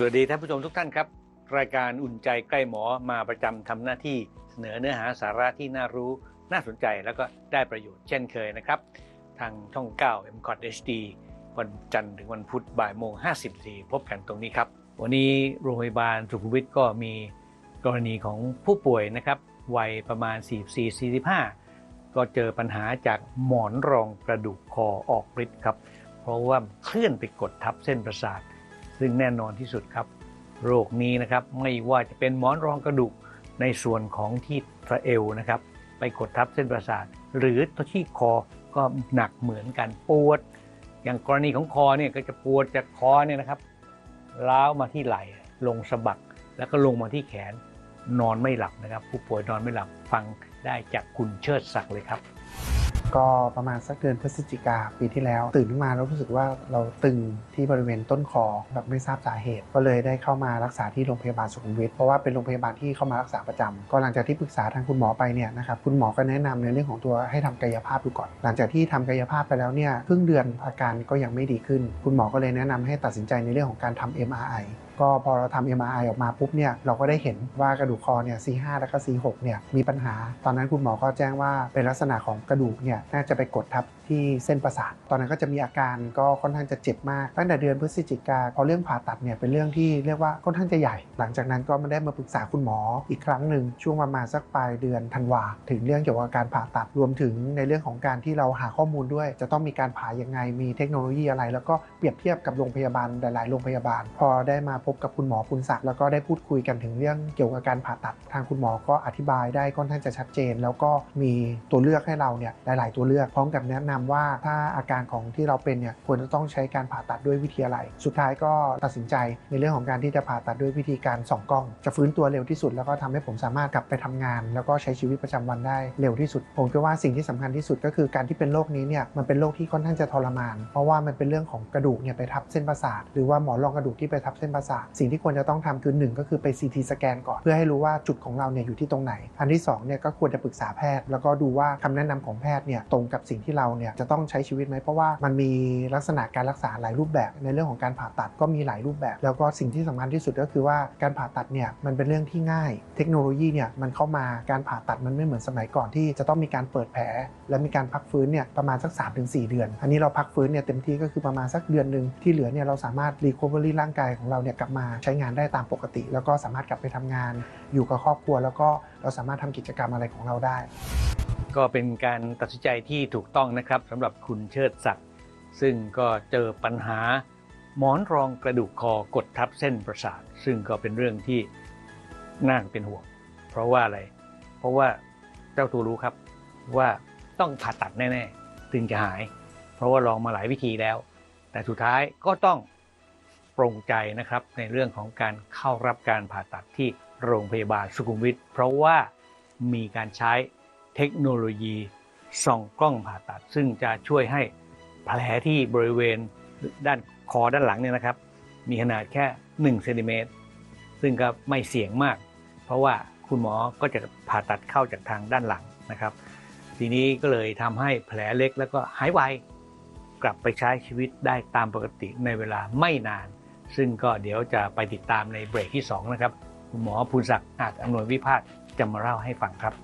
สวัสดีท่านผู้ชมทุกท่านครับ รายการอุ่นใจใกล้หมอมาประจำทำหน้าที่เสนอเนื้อหาสาระที่น่ารู้ น่าสนใจแล้วก็ได้ประโยชน์เช่นเคยนะครับ ทางช่อง 9 m c o t HD วันจันทร์ถึงวันพุธบ่ายโมง 50นาทีพบกันตรงนี้ครับ วันนี้โรงพยาบาลสุขุมวิทก็มีกรณีของผู้ป่วยนะครับวัยประมาณ 44-45 ก็เจอปัญหาจากหมอนรองกระดูกคอออกฤทธิ์ครับ เพราะว่าเคลื่อนไปกดทับเส้นประสาท ซึ่งแน่นอนที่สุดครับ โรคนี้นะครับไม่ว่าจะเป็นหมอนรองกระดูกในส่วนของที่สะเอวนะครับ ไปกดทับเส้นประสาท หรือที่คอก็หนักเหมือนกันปวด อย่างกรณีของคอเนี่ยก็จะปวดจากคอเนี่ยนะครับล้าวมาที่ไหล่ลงสะบัก แล้วก็ลงมาที่แขนนอนไม่หลับนะครับ ผู้ป่วยนอนไม่หลับฟังได้จากคุณเชิดศักดิ์เลยครับ ก็ประมาณสักเดือนพฤศจิกาปีที่แล้ว ตื่นขึ้นมาแล้วรู้สึกว่าเราตึงที่บริเวณต้นคอแบบไม่ทราบสาเหตุ ก็เลยได้เข้ามารักษาที่โรงพยาบาลสุขุมวิทเพราะว่าเป็นโรงพยาบาลที่เข้ามารักษาประจำก็หลังจากที่ปรึกษาทางคุณหมอไปเนี่ยนะครับคุณหมอก็แนะนำในเรื่องของตัวให้ทำกายภาพดูก่อน หลังจากที่ทำกายภาพไปแล้วเนี่ยครึ่งเดือนอาการก็ยังไม่ดีขึ้น คุณหมอก็เลยแนะนำให้ตัดสินใจในเรื่องของการทำ MRI ก็พอเราทำ MRI ออกมาปุ๊บเนี่ยเราก็ได้เห็นว่ากระดูกคอเนี่ย C5 แล้วก็ C6 เนี่ยมีปัญหา ตอนนั้นคุณหมอก็แจ้งว่าเป็นลักษณะของกระดูกเนี่ยน่าจะไปกดทับที่เส้นประสาท ตอนนั้นก็จะมีอาการก็ค่อนข้างจะเจ็บมาก ตั้งแต่เดือนพฤศจิกาพอเรื่องผ่าตัดเนี่ยเป็นเรื่องที่เรียกว่าค่อนข้างจะใหญ่ หลังจากนั้นก็มาได้มาปรึกษาคุณหมออีกครั้งหนึ่งช่วงประมาณสักปลายเดือนธันวาถึงเรื่องเกี่ยวกับการผ่าตัดรวมถึงในเรื่องของการที่เราหาข้อมูลด้วย จะต้องมีการผ่ายังไงมีเทคโนโลยีอะไร แล้วก็เปรียบเทียบกับโรงพยาบาลหลาย ๆ โรงพยาบาล พอได้มาพบกับคุณหมอปุณศักดิ์แล้วก็ได้พูดคุยกันถึงเรื่องเกี่ยวกับการผ่าตัดทางคุณหมอก็อธิบายได้ค่อนข้างจะชัดเจน แล้วก็มีตัวเลือกให้เราเนี่ยหลาย ๆ ตัวเลือกพร้อมกับแนะนำว่าถ้าอาการของที่เราเป็นเนี่ยควรจะต้องใช้การผ่าตัดด้วยวิธีอะไร สุดท้ายก็ตัดสินใจในเรื่องของการที่จะผ่าตัดด้วยวิธีการส่องกล้อง จะฟื้นตัวเร็วที่สุด แล้วก็ทำให้ผมสามารถกลับไปทำงาน แล้วก็ใช้ชีวิตประจำวันได้เร็วที่สุด ผมคิดว่าสิ่งที่สำคัญที่สุดก็คือการที่เป็นโรคนี้เนี่ยมันเป็นโรคที่ค่อนข้างจะทรมาน เพราะว่ามันเป็นเรื่องของกระดูกเนี่ยไปทับเส้นประสาทหรือว่าหมอนรองกระดูกที่ไปทับเส้นประสาทสิ่งที่ควรจะต้องทำคือหนึ่งก็คือไป CT สแกนก่อนเพื่อให้รู้ว่าจุดของเราเนี่ยอยู่ที่ตรงไหน อันที่สองเนี่ยก็ควรจะปรึกษาแพทย์ แล้วก็ดูว่าคำแนะนำของแพทย์เนี่ยตรงกับสิ่งที่เราเนี่ยจะต้องใช้ชีวิตไหมเพราะว่ามันมีลักษณะการรักษาหลายรูปแบบ ในเรื่องของการผ่าตัดก็มีหลายรูปแบบ แล้วก็สิ่งที่สำคัญที่สุดก็คือว่าการผ่าตัดเนี่ยมันเป็นเรื่องที่ง่าย เทคโนโลยีเนี่ยมันเข้ามาการผ่าตัดมันไม่เหมือนสมัยก่อนที่จะต้องมีการเปิดแผล และมีการพักฟื้นเนี่ยประมาณสัก 3-4 เดือน อันนี้เราพักฟื้นเนี่ยเต็มที่ก็คือประมาณสักเดือนหนึ่งที่เหลือเนี่ยเราสามารถรีค o เวอรี่ร่างกายของเราเนี่ยกลับมาใช้งานได้ตามปกติ แล้วก็สามารถกลับไปทำงาน อยู่กับครอบครัว แล้วก็เราสามารถทำกิจกรรมอะไรของเราได้ ก็เป็นการตัดสินใจที่ถูกต้องนะครับสำหรับคุณเชิดศักดิ์ซึ่งก็เจอปัญหา หมอนรองกระดูกคอกดทับเส้นประสาท ซึ่งก็เป็นเรื่องที่น่าเป็นห่วง เพราะว่าอะไร เพราะว่าเจ้าตัวรู้ครับว่าต้องผ่าตัดแน่ๆถึงจะหาย เพราะว่าลองมาหลายวิธีแล้ว แต่สุดท้ายก็ต้อง ปรงใจนะครับในเรื่องของการเข้ารับการผ่าตัดที่โรงพยาบาลสุขุมวิทเพราะว่ามีการใช้เทคโนโลยีส่องกล้องผ่าตัด ซึ่งจะช่วยให้แผลที่บริเวณด้านคอด้านหลังเนี่ยนะครับ มีขนาดแค่1เซนติเมตรซึ่งก็ไม่เสี่ยงมาก เพราะว่าคุณหมอก็จะผ่าตัดเข้าจากทางด้านหลังนะครับ ทีนี้ก็เลยทำให้แผลเล็กแล้วก็หายไวกลับไปใช้ชีวิตได้ตามปกติในเวลาไม่นาน ซึ่งก็เดี๋ยวจะไปติดตามในเบรกที่ 2 นะครับ คุณหมอภูนศักดิ์อาจอำนวยวิพาทจะมาเล่าให้ฟังครับ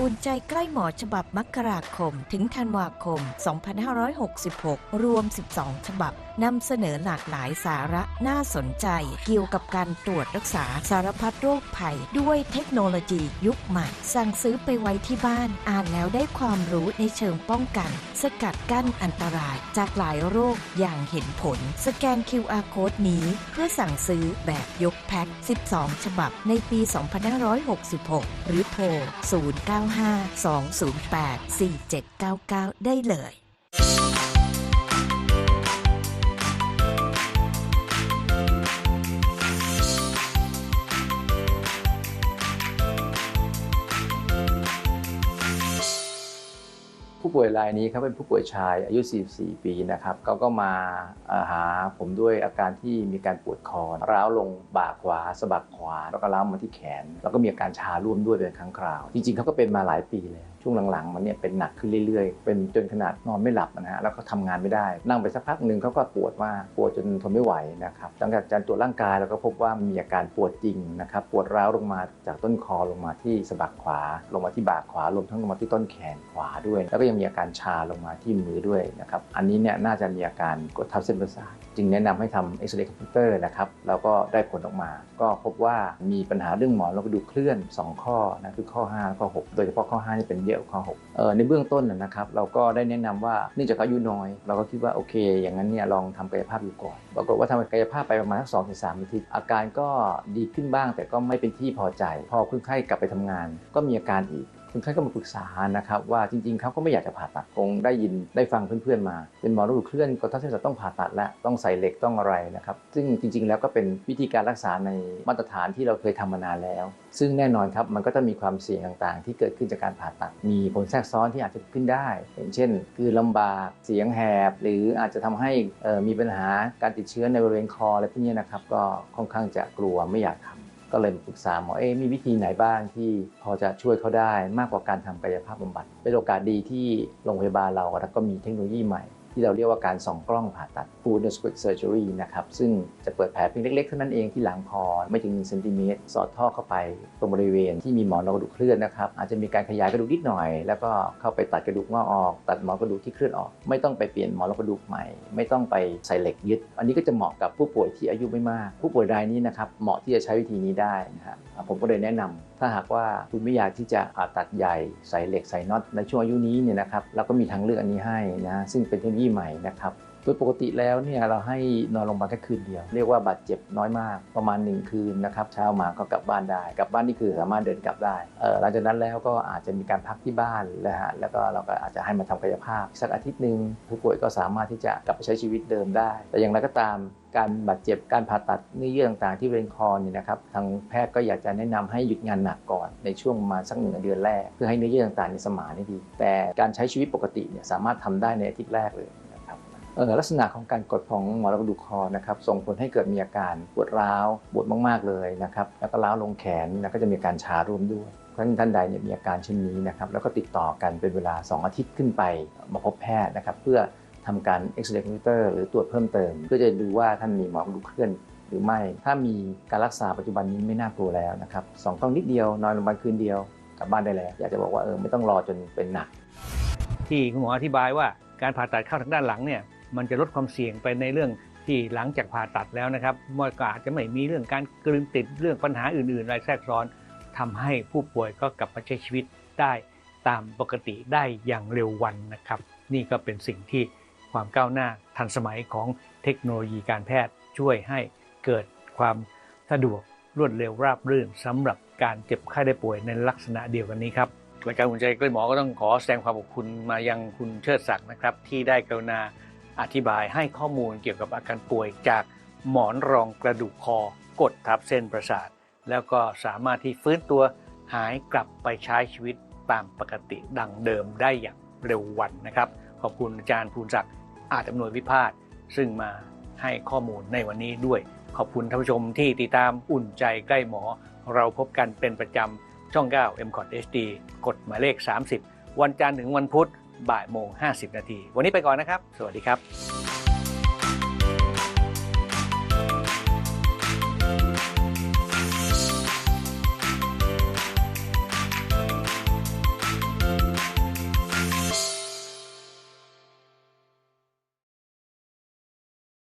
อุ่นใจใกล้หมอฉบับมกราคม ถึงธันวาคม 2566 รวม 12 ฉบับ นำเสนอหลากหลายสาระน่าสนใจ เกี่ยวกับการตรวจรักษาสารพัดโรคภัย ด้วยเทคโนโลยียุคใหม่ สั่งซื้อไปไว้ที่บ้าน อ่านแล้วได้ความรู้ในเชิงป้องกัน สกัดกั้นอันตรายจากหลายโรคอย่างเห็นผล สแกน QR Code นี้เพื่อสั่งซื้อแบบยกแพ็ค 12 ฉบับในปี 2566 หรือโทร 0952084799 ได้เลย ผู้ป่วยรายนี้ครับเป็นผู้ป่วยชายอายุ 44 ปีนะครับเขาก็มาหาผมด้วยอาการที่มีการปวดคอร้าวลงบ่าขวาสะบักขวาแล้วก็ร้าวมาที่แขน แล้วก็มีอาการชาร่วมด้วยเป็นครั้งคราว จริงๆเขาก็เป็นมาหลายปีแล้ว ช่วงหลังๆมันเนี่ยเป็นหนักขึ้นเรื่อยๆ เป็นจนขนาดนอนไม่หลับนะฮะแล้วก็ทำงานไม่ได้ นั่งไปสักพักหนึ่งเขาก็ปวดมากปวดจนทนไม่ไหวนะครับหลังจากการตรวจร่างกายเราก็พบว่ามีอาการปวดจริงนะครับปวดร้าวลงมาจากต้นคอลงมาที่สะบักขวา ลงมาที่บ่าขวารวมทั้งลงมาที่ต้นแขนขวาด้วย แล้วก็ยังมีอาการชาลงมาที่มือด้วยนะครับอันนี้เนี่ยน่าจะมีอาการกดทับเส้นประสาทจึงแนะนำให้ทำเอ็กซเรย์คอมพิวเตอร์นะครับแล้วก็ได้ผลออกมา ก็พบว่ามีปัญหาเรื่องหมอนรองกระดูเคลื่อน 2 ข้อนะคือข้อ5และข้อ 6 โดยเฉพาะข้อ5นี่เป็นเยอะกว่าข้อ6เออในเบื้องต้นนะครับ เราก็ได้แนะนำว่าเนื่องจากเขาอายุน้อย เราก็คิดว่าโอเค อย่างนั้นเนี่ยลองทำกายภาพอยู่ก่อนปรากฏว่าทำกายภาพไปประมาณสักสองถึงสามอาทิตย์อาการก็ดีขึ้นบ้าง แต่ก็ไม่เป็นที่พอใจ พอคนไข้กลับไปทำงาน ก็มีอาการอีก คนไข้ก็มาปรึกษานะครับว่าจริงๆเขาก็ไม่อยากจะผ่าตัดคงได้ยินได้ฟังเพื่อนๆมา เป็นหมอระดูกเคลื่อนก็ถ้าเส้นประต้องผ่าตัดแล้วต้องใส่เหล็กต้องอะไรนะครับซึ่งจริงๆ แล้วก็เป็นวิธีการรักษาในมาตรฐานที่เราเคยทำมานานแล้ว ซึ่งแน่นอนครับมันก็จะมีความเสี่ยงต่างๆ ที่เกิดขึ้นจากการผ่าตัด มีผลแทรกซ้อนที่อาจจะเกิดขึ้นได้ อย่างเช่น คือลำบากเสียงแหบ หรืออาจจะทำให้มีปัญหาการติดเชื้อในบริเวณคออะไรพวกนี้นะครับก็ค่อนข้างจะกลัวไม่อยากทำ ก็เลยปรึกษาหมอเอ๊มีวิธีไหนบ้างที่พอจะช่วยเขาได้มากกว่าการทำกายภาพบำบัดเป็นโอกาสดีที่โรงพยาบาลเราแล้วก็มีเทคโนโลยีใหม่ ที่เราเรียกว่าการส่องกล้องผ่าตัด full endoscopic surgery นะครับซึ่งจะเปิดแผลเพียงเล็กๆเท่านั้นเองที่หลังคอไม่ถึง1เซนติเมตรสอดท่อเข้าไปตรงบริเวณที่มีหมอนรองกระดูกเคลื่อนนะครับอาจจะมีการขยายกระดูกนิดหน่อย แล้วก็เข้าไปตัดกระดูกงอกออก ตัดหมอนกระดูกที่เคลื่อนออก ไม่ต้องไปเปลี่ยนหมอนรองกระดูกใหม่ ไม่ต้องไปใส่เหล็กยึด อันนี้ก็จะเหมาะกับผู้ป่วยที่อายุไม่มาก ผู้ป่วยรายนี้นะครับเหมาะที่จะใช้วิธีนี้ได้นะฮะอ่าผมก็เลยแนะนำถ้าหากว่าคุณไม่อยากที่จะผ่าตัดใหญ่ใส่เหล็กใส่น็อตในช่วงอายุนี้เนี่ยนะครับเราก็มีทางเลือกอันนี้ให้นะซึ่งเป็นเทคโนโลยีใหม่นะครับ โดยปกติแล้วเนี่ยเราให้นอนโรงพยาบาลแค่คืนเดียว เรียกว่าบาดเจ็บน้อยมากประมาณ 1 คืนนะครับเช้ามาก็กลับบ้านได้ กลับบ้านนี่คือสามารถเดินกลับได้เออหลังจากนั้นแล้วก็อาจจะมีการพักที่บ้านนะฮะแล้วก็เราก็อาจจะให้มาทำกายภาพ สักอาทิตย์หนึ่งผู้ป่วยก็สามารถที่จะกลับไปใช้ชีวิตเดิมได้ แต่อย่างไรก็ตามการบาดเจ็บการผ่าตัดเนื้อเยื่อต่างๆที่บริเวณคอเนี่ยนะครับทางแพทย์ก็อยากจะแนะนำให้หยุดงานหนักก่อนในช่วงประมาณสักหนึ่งเดือนแรก เพื่อให้เนื้อเยื่อต่างๆในสมานได้ดี แต่การใช้ชีวิตปกติเนี่ยสามารถทำได้ในอาทิตย์แรกเลย ลักษณะของการกดของหมอนรองกระดูกคอนะครับส่งผลให้เกิดมีอาการปวดร้าวปวดมากๆเลยนะครับแล้วก็ร้าวลงแขนแล้วก็จะมีการชาร่วมด้วยเพราะฉะนั้นท่านใดเนี่ยมีอาการเช่นนี้นะครับแล้วก็ติดต่อกันเป็นเวลา 2 อาทิตย์ขึ้นไปมาพบแพทย์นะครับเพื่อทำการเอ็กซเรย์คอมพิวเตอร์หรือตรวจเพิ่มเติมเพื่อจะดูว่าท่านมีหมอนรองกระดูกเคลื่อนหรือไม่ ถ้ามีการรักษาปัจจุบันนี้ไม่น่ากลัวแล้วนะครับสองกล้องนิดเดียวนอนโรงพยาบาลคืนเดียวกลับบ้านได้แล้ว อยากจะบอกว่าเออไม่ต้องรอจนเป็นหนัก ที่คุณหมออธิบายว่าการผ่าตัดเข้าทางด้านหลังเนี่ย มันจะลดความเสี่ยงไปในเรื่องที่หลังจากผ่าตัดแล้วนะครับมันก็อาจจะไม่มีเรื่องการกลืนติดเรื่องปัญหาอื่นๆอะไรแทรกซ้อนทำให้ผู้ป่วยก็กลับมาใช้ชีวิตได้ตามปกติได้อย่างเร็ววันนะครับ นี่ก็เป็นสิ่งที่ความก้าวหน้าทันสมัยของเทคโนโลยีการแพทย์ช่วยให้เกิดความสะดวกรวดเร็วราบรื่นสำหรับการเจ็บไข้ได้ป่วยในลักษณะเดียวกันนี้ครับรายการหุ่นใจใกล้หมอก็ต้องขอแสดงความขอบคุณมายังคุณเชิดศักดิ์นะครับ ที่ได้กรุณา อธิบายให้ข้อมูลเกี่ยวกับอาการป่วยจากหมอนรองกระดูกคอกดทับเส้นประสาท แล้วก็สามารถที่ฟื้นตัวหายกลับไปใช้ชีวิตตามปกติดังเดิมได้อย่างเร็ววันนะครับ ขอบคุณอาจารย์ภูนศักดิ์อาจอำนวยวิพาทซึ่งมาให้ข้อมูลในวันนี้ด้วย ขอบคุณท่านผู้ชมที่ติดตามอุ่นใจใกล้หมอ เราพบกันเป็นประจำช่อง 9 m c o t HD กดหมายเลข 30 วันจันทร์ถึงวันพุธ บ่ายโมง 50 นาที วันนี้ไปก่อนนะครับ สวัสดีครับ